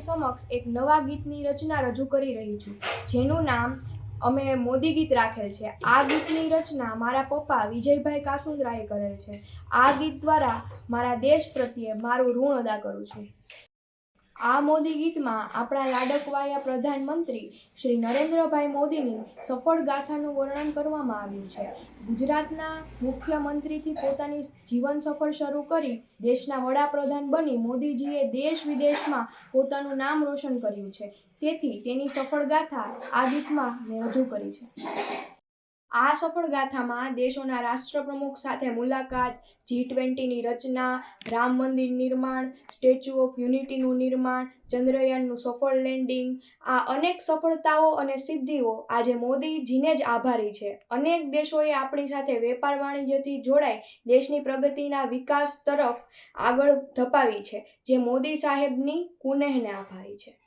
સમક્ષ એક નવા ગીતની રચના રજૂ કરી રહી છું. જેનું નામ અમે મોદી ગીત રાખેલ છે. આ ગીતની રચના મારા પપ્પા વિજયભાઈ કાસુંદરાએ કરેલ છે. આ ગીત દ્વારા મારા દેશ પ્રત્યે મારું ઋણ અદા કરું છું. આ મોદી ગીતમાં આપણા લાડકવાયા પ્રધાનમંત્રી શ્રી નરેન્દ્રભાઈ મોદીની સફળ ગાથાનું વર્ણન કરવામાં આવ્યું છે. ગુજરાતના મુખ્યમંત્રીથી પોતાની જીવન સફર શરૂ કરી દેશના વડાપ્રધાન બની મોદીજીએ દેશ વિદેશમાં પોતાનું નામ રોશન કર્યું છે. તેથી તેની સફળ ગાથા આ ગીતમાં મેં રજૂ કરી છે. આ સફળ ગાથામાં દેશોના રાષ્ટ્રપ્રમુખ સાથે મુલાકાત જી ટ્વેન્ટીની રચના, રામ મંદિર નિર્માણ સ્ટેચ્યુ ઓફ યુનિટીનું નિર્માણ, ચંદ્રયાનનું સફળ લેન્ડિંગ આ અનેક સફળતાઓ અને સિદ્ધિઓ આજે મોદીજીને જ આભારી છે. અનેક દેશોએ આપણી સાથે વેપાર વાણિજ્યથી જોડાઈ દેશની પ્રગતિના વિકાસ તરફ આગળ ધપાવી છે, જે મોદી સાહેબની કુનેહને આભારી છે.